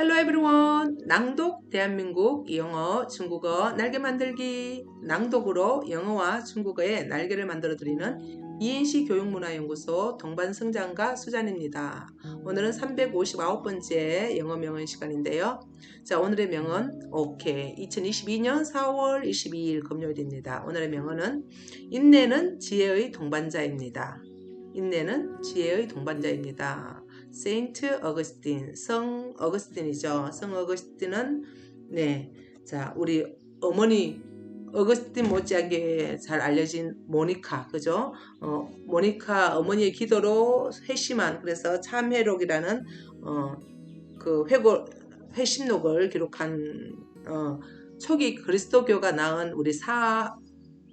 Hello everyone. 낭독 대한민국 영어 중국어 날개 만들기 낭독으로 영어와 중국어의 날개를 만들어 드리는 이인시 교육문화연구소 동반성장가 수잔입니다. 오늘은 359번째 영어 명언 시간인데요. 자, 오늘의 명언 오케이. 2022년 4월 22일 금요일입니다. 오늘의 명언은 인내는 지혜의 동반자입니다. 인내는 지혜의 동반자입니다. 세인트 어거스틴, 성 어거스틴이죠. 성 어거스틴은 네, 자 우리 어머니 어거스틴 못지않게 잘 알려진 모니카, 그죠? 어, 모니카 어머니의 기도로 회심한 그래서 참회록이라는 어, 그 회고 회심록을 기록한 어, 초기 그리스도교가 낳은 우리 사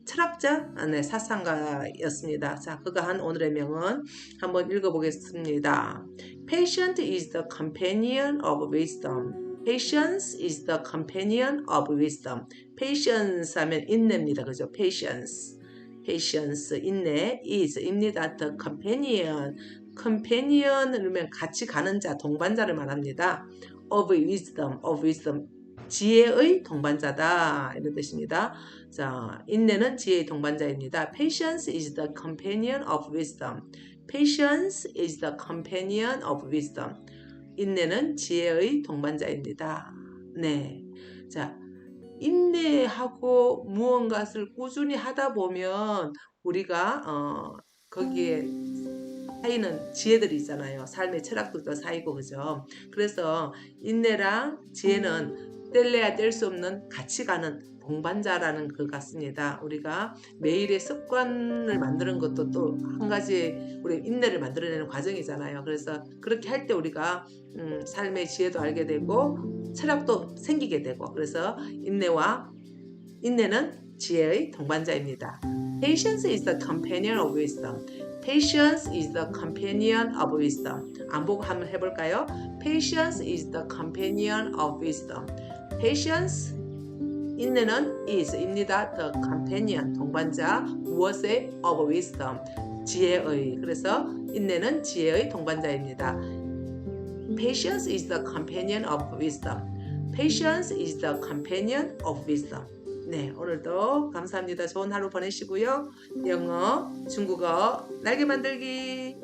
철학자, 아, 네, 사상가였습니다. 자, 그가 한 오늘의 명언 한번 읽어보겠습니다. Patience is the companion of wisdom. Patience is the companion of wisdom. Patience 하면 인내입니다. 그죠? Patience. Patience, 인내, is입니다. The companion. companion을 같이 가는 자, 동반자를 말합니다. of wisdom, of wisdom. 지혜의 동반자다 이런 뜻입니다. 자, 인내는 지혜의 동반자입니다. Patience is the companion of wisdom. Patience is the companion of wisdom. 인내는 지혜의 동반자입니다. 네, 자, 인내하고 무언가를 꾸준히 하다 보면 우리가 어, 거기에 쌓이는 지혜들이 있잖아요. 삶의 철학들도 쌓이고 그죠. 그래서 인내랑 지혜는 뗄래야 뗄 수 없는 같이 가는 동반자라는 것 같습니다. 우리가 매일의 습관을 만드는 것도 또 한 가지 우리 인내를 만들어내는 과정이잖아요. 그래서 그렇게 할 때 우리가 음, 삶의 지혜도 알게 되고 철학도 생기게 되고 그래서 인내와 인내는 지혜의 동반자입니다. Patience is the companion of wisdom. Patience is the companion of wisdom. 안 보고 한번 해볼까요? Patience is the companion of wisdom. Patience 인내는 is입니다. The companion 동반자 무엇의 of wisdom 지혜의 그래서 인내는 지혜의 동반자입니다. Patience is the companion of wisdom. Patience is the companion of wisdom. 네, 오늘도 감사합니다. 좋은 하루 보내시고요. 영어, 중국어, 날개 만들기